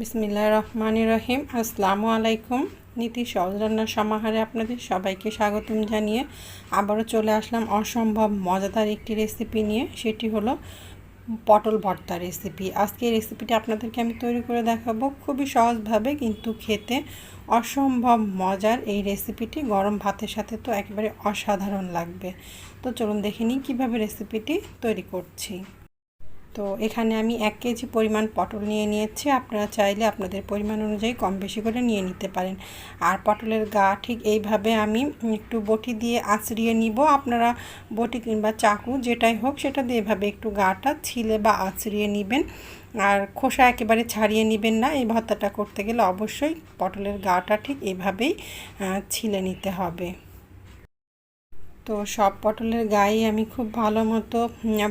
বিসমিল্লাহ রহমান রহিম। আসসালামু আলাইকুম। নীতি সহজ রান্নার সমাহারে আপনাদের সবাইকে স্বাগতম জানিয়ে আবারও চলে আসলাম অসম্ভব মজাদার একটি রেসিপি নিয়ে। সেটি হলো পটল ভর্তা রেসিপি আজকে এই রেসিপিটি আপনাদেরকে আমি তৈরি করে দেখাবো খুবই সহজভাবে কিন্তু খেতে অসম্ভব মজার এই রেসিপিটি গরম ভাতের সাথে তো একেবারে অসাধারণ লাগবে। তো চলুন দেখে নিই কীভাবে রেসিপিটি তৈরি করছি। তো এখানে আমি এক কেজি পরিমাণ পটল নিয়ে নিয়েছি। আপনারা চাইলে আপনাদের পরিমাণ অনুযায়ী কম বেশি করে নিয়ে নিতে পারেন। আর পটলের গা ঠিক এইভাবে আমি একটু বটি দিয়ে আঁচড়িয়ে নিব। আপনারা বটি কিংবা চাকু যেটাই হোক সেটা দিয়ে এভাবে একটু গাটা ছিলে বা আঁচড়িয়ে নেবেন। আর খোসা একেবারে ছাড়িয়ে নেবেন না। এই ভর্তাটা করতে গেলে অবশ্যই পটলের গাটা ঠিক এইভাবেই ছিলে নিতে হবে। তো সব পটলের গায়ে আমি খুব ভালো মতো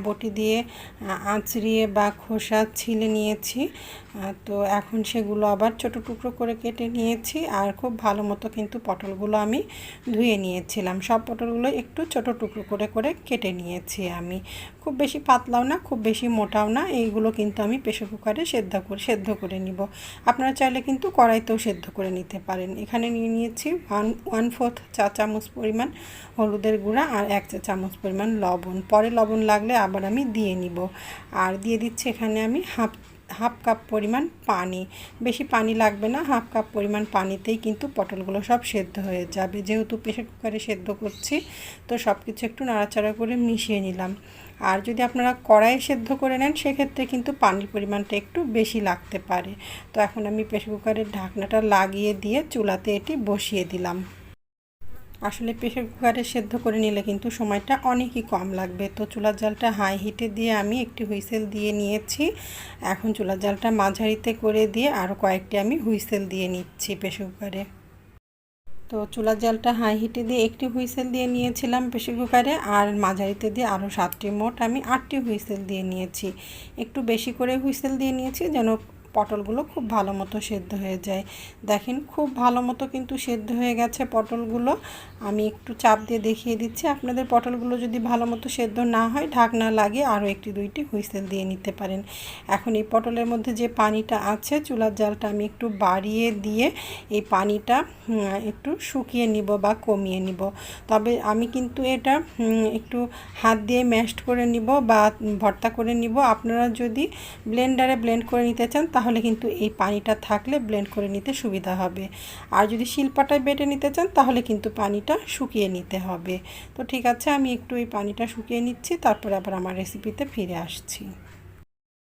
বটি দিয়ে আঁচড়িয়ে বা খোসা ছিলে নিয়েছি। তো এখন সেগুলো আবার ছোট টুকরো করে কেটে নিয়েছি আর খুব ভালো মতো কিন্তু পটলগুলো আমি ধুয়ে নিয়েছিলাম। সব পটলগুলো একটু ছোট টুকরো করে করে কেটে নিয়েছি আমি। খুব বেশি পাতলাও না, খুব বেশি মোটাও না, এইগুলো কিন্তু আমি প্রেশার কুকারে সেদ্ধ করে সেদ্ধ করে নিব। আপনারা চাইলে কিন্তু কড়াইতেও সেদ্ধ করে নিতে পারেন। এখানে নিয়ে নিয়েছি ওয়ান ওয়ান ফোর্থ চা চামচ পরিমাণ হলুদের গুঁড়া আর এক চা চামচ পরিমাণ লবণ। পরে লবণ লাগলে আবার আমি দিয়ে নিব। আর দিয়ে দিচ্ছি এখানে আমি হাফ হাফ কাপ পরিমাণ পানি। বেশি পানি লাগবে না, হাফ কাপ পরিমাণ পানিতেই কিন্তু পটলগুলো সব সেদ্ধ হয়ে যাবে। যেহেতু প্রেশার কুকারে সেদ্ধ করছি, তো সব কিছু একটু নাড়াচাড়া করে মিশিয়ে নিলাম। আর যদি আপনারা কড়াই সেদ্ধ করে নেন, সেক্ষেত্রে কিন্তু পানির পরিমাণটা একটু বেশি লাগতে পারে। তো এখন আমি প্রেশার কুকারের ঢাকনাটা লাগিয়ে দিয়ে চুলাতে এটি বসিয়ে দিলাম। আসলে প্রেশার কুকারে সেদ্ধ করে নিলে কিন্তু সময়টা অনেকই কম লাগবে। তো চুলার জালটা হাই হিটে দিয়ে আমি একটি হুইসেল দিয়ে নিয়েছি। এখন চুলার জালটা মাঝারিতে করে দিয়ে আরও কয়েকটি আমি হুইসেল দিয়ে নিচ্ছি প্রেশার কুকারে। তো চুলার জালটা হাই হিটে দিয়ে একটি হুইসেল দিয়ে নিয়েছিলাম প্রেশার কুকারে আর মাঝারিতে দিয়ে আরও সাতটি মোট আমি আটটি হুইসেল দিয়ে নিয়েছি। একটু বেশি করে হুইসেল দিয়ে নিয়েছি যেন পটলগুলো খুব ভালো মতো সেদ্ধ হয়ে যায়। দেখেন, খুব ভালো মতো কিন্তু সেদ্ধ হয়ে গেছে পটলগুলো। আমি একটু চাপ দিয়ে দেখিয়ে দিচ্ছি। আপনাদের পটলগুলো যদি ভালো মতো সেদ্ধ না হয়, ঢাকনা লাগে আরও একটি দুইটি হুইসেল দিয়ে নিতে পারেন। এখন এই পটলের মধ্যে যে পানিটা আছে, চুলার জালটা আমি একটু বাড়িয়ে দিয়ে এই পানিটা একটু শুকিয়ে নিব বা কমিয়ে নিব। তবে আমি কিন্তু এটা একটু হাত দিয়ে ম্যাশড করে নিব বা ভর্তা করে নিব। আপনারা যদি ব্লেন্ডারে ব্লেন্ড করে নিতে চান তাহলে কিন্তু এই পানিটা থাকলে ব্লেন্ড করে নিতে সুবিধা হবে। আর যদি শিল্পাটায় বেটে নিতে চান, তাহলে কিন্তু পানিটা শুকিয়ে নিতে হবে। তো ঠিক আছে, আমি একটু এই পানিটা শুকিয়ে নিচ্ছি, তারপরে আবার আমার রেসিপিতে ফিরে আসছি।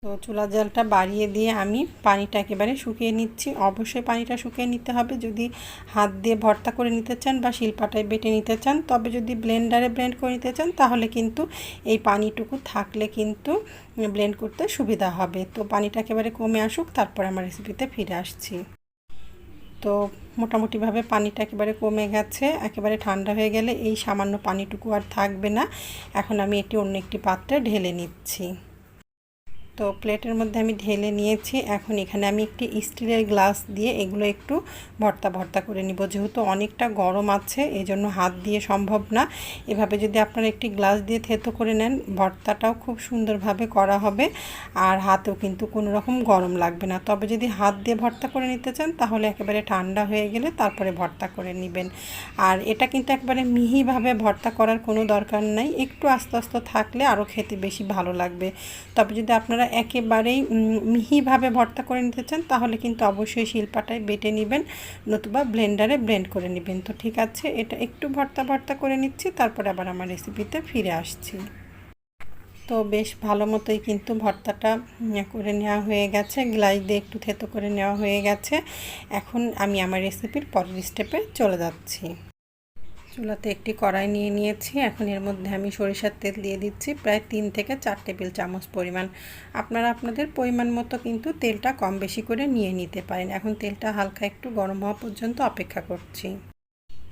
তো চুলা জালটা বাড়িয়ে দিয়ে আমি পানিটা একেবারে শুকিয়ে নিচ্ছি। অবশ্যই পানিটা শুকিয়ে নিতে হবে। যদি হাত দিয়ে ভর্তা করে নিতে চান বা শিল্পাটায় বেটে নিতে চান, তবে যদি ব্লেন্ডারে ব্লেন্ড করে নিতে চান, তাহলে কিন্তু এই পানিটুকু থাকলে কিন্তু ব্লেন্ড করতে সুবিধা হবে। তো পানিটা একেবারে কমে আসুক, তারপর আমার রেসিপিতে ফিরে আসছি। তো মোটামুটিভাবে পানিটা একেবারে কমে গেছে, একেবারে ঠান্ডা হয়ে গেলে এই সামান্য পানিটুকু আর থাকবে না। এখন আমি এটি অন্য একটি পাত্রে ঢেলে নিচ্ছি। তো প্লেটের মধ্যে আমি ঢেলে নিয়েছি। এখন এখানে আমি একটি স্টিলের গ্লাস দিয়ে এগুলো একটু ভর্তা ভর্তা করে নিব। যেহেতু অনেকটা গরম আছে এই জন্য হাত দিয়ে সম্ভব না। এভাবে যদি আপনারা একটি গ্লাস দিয়ে থেতো করে নেন, ভর্তাটাও খুব সুন্দরভাবে করা হবে আর হাতেও কিন্তু কোনো রকম গরম লাগবে না। তবে যদি হাত দিয়ে ভর্তা করে নিতে চান, তাহলে একেবারে ঠান্ডা হয়ে গেলে তারপরে ভর্তা করে নেবেন। আর এটা কিন্তু একবারে মিহিভাবে ভর্তা করার কোনো দরকার নাই। একটু আস্তে আস্তে থাকলে আরও খেতে বেশি ভালো লাগবে। তবে যদি আপনারা আপনারা একেবারেই মিহিভাবে ভর্তা করে নিতে চান, তাহলে কিন্তু অবশ্যই শিল্পাটায় বেটে নেবেন নতুবা ব্লেন্ডারে ব্লেন্ড করে নেবেন। তো ঠিক আছে, এটা একটু ভর্তা ভর্তা করে নিচ্ছি, তারপরে আবার আমার রেসিপিতে ফিরে আসছি। তো বেশ ভালো মতোই কিন্তু ভর্তাটা করে নেওয়া হয়ে গেছে, গ্লাস দিয়ে একটু থেতো করে নেওয়া হয়ে গেছে। এখন আমি আমার রেসিপির পরের স্টেপে চলে যাচ্ছি। চুলাতে একটি কড়াই নিয়ে নিয়েছি। এখন এর মধ্যে আমি সরিষার তেল দিয়ে দিচ্ছি। প্রায় তিন থেকে চার টেবিল চামচ পরিমাণ। আপনারা আপনাদের পরিমাণ মতো কিন্তু তেলটা কম বেশি করে নিয়ে নিতে পারেন। এখন তেলটা হালকা একটু গরম হওয়া পর্যন্ত অপেক্ষা করছি।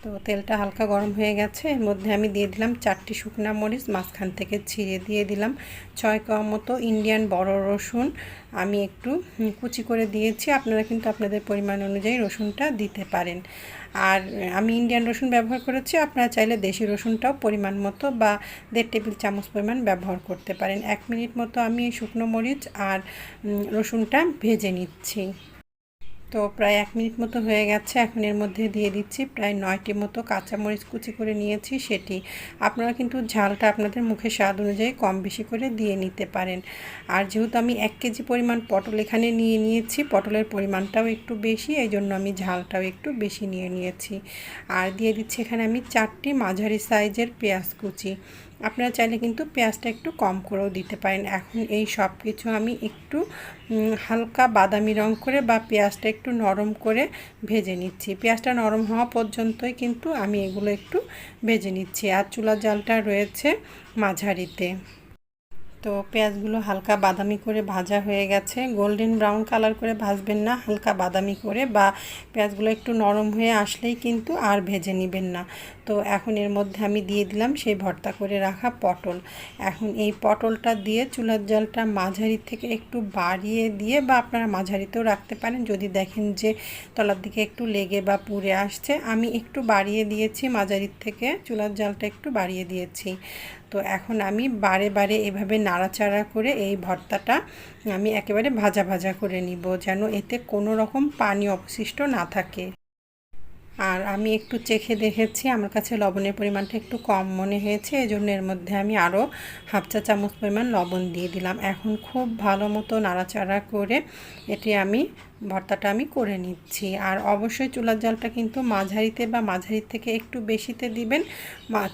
তো তেলটা হালকা গরম হয়ে গেছে। এর মধ্যে আমি দিয়ে দিলাম চারটি শুকনা মরিচ, মাঝখান থেকে ছিঁড়ে দিয়ে দিলাম ছয় কম মতো ইন্ডিয়ান বড় রসুন। আমি একটু কুচি করে দিয়েছি, আপনারা কিন্তু আপনাদের পরিমাণ অনুযায়ী রসুনটা দিতে পারেন। আর আমি ইন্ডিয়ান রসুন ব্যবহার করেছি, আপনারা চাইলে দেশি রসুনটাও পরিমাণ মতো বা দেড় টেবিল চামচ পরিমাণ ব্যবহার করতে পারেন। এক মিনিট মতো আমি শুকনো মরিচ আর রসুনটা ভেজে নিচ্ছি। তো প্রায় এক মিনিট মতো হয়ে গেছে। এখন এর মধ্যে দিয়ে দিচ্ছি প্রায় নয়টি মতো কাঁচামরিচ কুচি করে নিয়েছি সেটি। আপনারা কিন্তু ঝালটা আপনাদের মুখের স্বাদ অনুযায়ী কম বেশি করে দিয়ে নিতে পারেন। আর যেহেতু আমি এক কেজি পরিমাণ পটল এখানে নিয়ে নিয়েছি, পটলের পরিমাণটাও একটু বেশি এই জন্য আমি ঝালটাও একটু বেশি নিয়ে নিয়েছি। আর দিয়ে দিচ্ছি এখানে আমি চারটি মাঝারি সাইজের পেঁয়াজ কুচি। আপনারা চাইলে কিন্তু পেঁয়াজটা একটু কম করেও দিতে পারেন। এখন এই সব কিছু আমি একটু হালকা বাদামি রং করে বা পেঁয়াজটা একটু নরম করে ভেজে নিচ্ছি। পেঁয়াজটা নরম হওয়া পর্যন্তই কিন্তু আমি এগুলো একটু ভেজে নিচ্ছি। আর চুলার জালটা রয়েছে মাঝারিতে। তো পেঁয়াজগুলো হালকা বাদামি করে ভাজা হয়ে গেছে। গোল্ডেন ব্রাউন কালার করে ভাজবেন না, হালকা বাদামি করে বা পেঁয়াজগুলো একটু নরম হয়ে আসলেই কিন্তু আর ভেজে নেবেন না। তো এখন এর মধ্যে আমি দিয়ে দিলাম সেই ভর্তা করে রাখা পটল। এখন এই পটলটা দিয়ে চুলার জলটা মাঝারি থেকে একটু বাড়িয়ে দিয়ে বা আপনারা মাঝারিতেও রাখতে পারেন। যদি দেখেন যে তলার দিকে একটু লেগে বা পুড়ে আসছে, আমি একটু বাড়িয়ে দিয়েছি, মাঝারির থেকে চুলার জলটা একটু বাড়িয়ে দিয়েছি। তো এখন আমি বারে বারে এভাবে নাড়াচাড়া করে এই ভর্তাটা আমি একেবারে ভাজা ভাজা করে নিব যেন এতে কোনো রকম পানি অবশিষ্ট না থাকে। আর আমি একটু চেখে দেখেছি, আমার কাছে লবণের পরিমাণটা একটু কম মনে হয়েছে এই জন্য এর মধ্যে আমি আরও হাফ চা চামচ পরিমাণ লবণ দিয়ে দিলাম। এখন খুব ভালো মতো নাড়াচাড়া করে এটি আমি ভর্তাটা আমি করে নিচ্ছি। আর অবশ্যই চুলার জালটা কিন্তু মাঝারিতে বা মাঝারির থেকে একটু বেশিতে দিবেন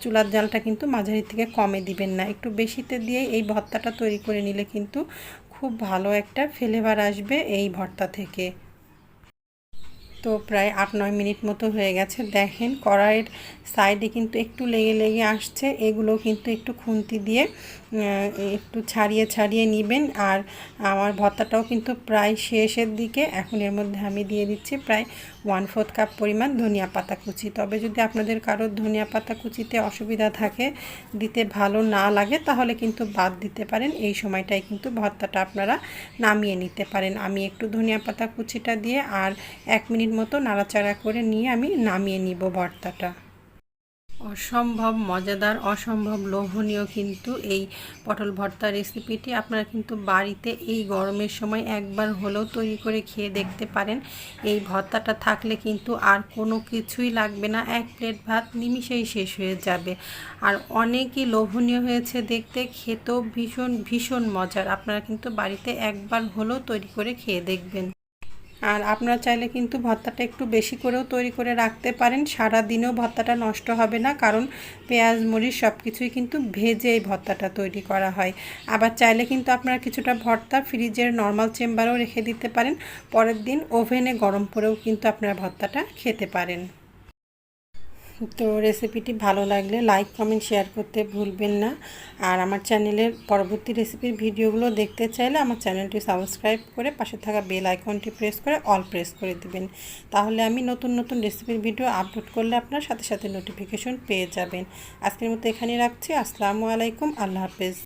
চুলার জালটা কিন্তু মাঝারি থেকে কমে দিবেন না। একটু বেশিতে দিয়ে এই ভর্তাটা তৈরি করে নিলে কিন্তু খুব ভালো একটা ফ্লেভার আসবে এই ভর্তা থেকে। তো প্রায় আট, নয় মিনিট মতো হয়ে গেছে। দেখেন, কড়াইয়ের সাইডে কিন্তু একটু লেগে লেগে আসছে। এগুলো কিন্তু একটু খুন্তি দিয়ে একটু ছাড়িয়ে ছাড়িয়ে নেবেন। আর আমার ভর্তাটাও কিন্তু প্রায় শেষের দিকে। এখন এর মধ্যে আমি দিয়ে দিচ্ছি প্রায় ওয়ান ফোর্থ কাপ পরিমাণ ধনিয়া পাতা কুচি। তবে যদি আপনাদের কারোর ধনিয়া পাতা কুচিতে অসুবিধা থাকে, দিতে ভালো না লাগে, তাহলে কিন্তু বাদ দিতে পারেন। এই সময়টাই কিন্তু ভর্তাটা আপনারা নামিয়ে নিতে পারেন। আমি একটু ধনিয়া পাতা কুচিটা দিয়ে আর এক মিনিট মতো নাড়াচাড়া করে নিয়ে আমি নামিয়ে নিব ভর্তাটা। অসম্ভব মজাদার, অসম্ভব লোভনীয় কিন্তু এই পটল ভর্তা রেসিপিটি আপনারা কিন্তু বাড়িতে এই গরমের সময় একবার হলেও তৈরি করে খেয়ে দেখতে পারেন। এই ভর্তাটা থাকলে কিন্তু আর কোনো কিছুই লাগবে না, এক প্লেট ভাত নিমিশেই শেষ হয়ে যাবে। আর অনেকই লোভনীয় হয়েছে দেখতে, খেতেও ভীষণ ভীষণ মজার। আপনারা কিন্তু বাড়িতে একবার হলেও তৈরি করে খেয়ে দেখবেন। আর আপনারা চাইলে কিন্তু ভর্তাটা একটু বেশি করেও তৈরি করে রাখতে পারেন। সারা দিনেও ভর্তাটা নষ্ট হবে না, কারণ পেঁয়াজ, মরিচ সব কিছুই কিন্তু ভেজে এই ভর্তাটা তৈরি করা হয়। আবার চাইলে কিন্তু আপনারা কিছুটা ভর্তা ফ্রিজের নর্মাল চেম্বারেও রেখে দিতে পারেন। পরের দিন ওভেনে গরম পরেও কিন্তু আপনারা ভর্তাটা খেতে পারেন। তো রেসিপিটি ভালো লাগলে লাইক কমেন্ট শেয়ার করতে ভুলবেন না। আর আমার চ্যানেলের পরবর্তী রেসিপির ভিডিওগুলো দেখতে চাইলে আমার চ্যানেলটি সাবস্ক্রাইব করে পাশে থাকা বেল আইকনটি প্রেস করে অল প্রেস করে দিবেন। তাহলে আমি নতুন নতুন রেসিপির ভিডিও আপলোড করলে আপনার সাথে সাথে নোটিফিকেশন পেয়ে যাবেন। আজকের মতো এখানে রাখছি। আসসালামু আলাইকুম। আল্লাহ হাফেজ।